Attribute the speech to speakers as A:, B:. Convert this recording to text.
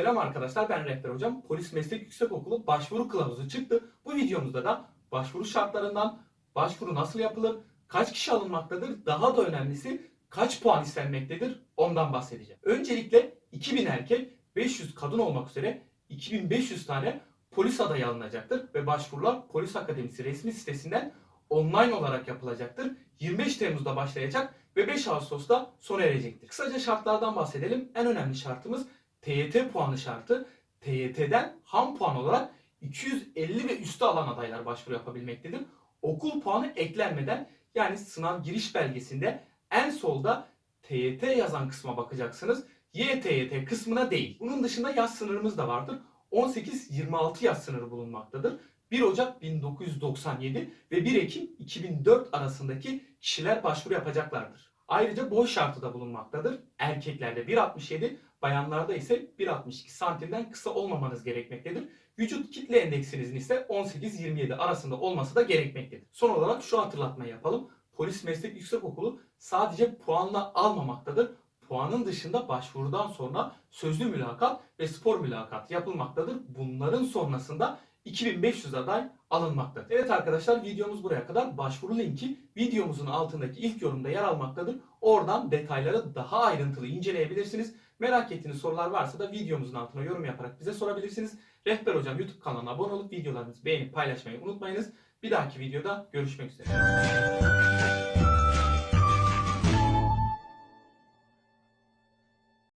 A: Selam arkadaşlar ben Rehber Hocam. Polis Meslek Yüksekokulu başvuru kılavuzu çıktı. Bu videomuzda da başvuru şartlarından, başvuru nasıl yapılır, kaç kişi alınmaktadır, daha da önemlisi kaç puan istenmektedir ondan bahsedeceğim. Öncelikle 2000 erkek, 500 kadın olmak üzere 2500 tane polis adayı alınacaktır ve başvurular Polis Akademisi resmi sitesinden online olarak yapılacaktır. 25 Temmuz'da başlayacak ve 5 Ağustos'ta sona erecektir. Kısaca şartlardan bahsedelim. En önemli şartımız TYT puanı şartı. TYT'den ham puan olarak 250 ve üstü alan adaylar başvuru yapabilmektedir. Okul puanı eklenmeden yani sınav giriş belgesinde en solda TYT yazan kısma bakacaksınız. YTYT kısmına değil. Bunun dışında yaz sınırımız da vardır. 18-26 yaz sınırı bulunmaktadır. 1 Ocak 1997 ve 1 Ekim 2004 arasındaki kişiler başvuru yapacaklardır. Ayrıca boy şartı da bulunmaktadır. Erkeklerde 1.67, bayanlarda ise 1.62 santimden kısa olmamanız gerekmektedir. Vücut kitle endeksinizin ise 18-27 arasında olması da gerekmektedir. Son olarak şu hatırlatmayı yapalım. Polis Meslek Yüksekokulu sadece puanla almamaktadır. Puanın dışında başvurudan sonra sözlü mülakat ve spor mülakat yapılmaktadır. Bunların sonrasında 2500 aday alınmaktadır. Evet arkadaşlar videomuz buraya kadar. Başvuru linki videomuzun altındaki ilk yorumda yer almaktadır. Oradan detayları daha ayrıntılı inceleyebilirsiniz. Merak ettiğiniz sorular varsa da videomuzun altına yorum yaparak bize sorabilirsiniz. Rehber Hocam YouTube kanalına abone olup videolarımızı beğenip paylaşmayı unutmayınız. Bir dahaki videoda görüşmek üzere.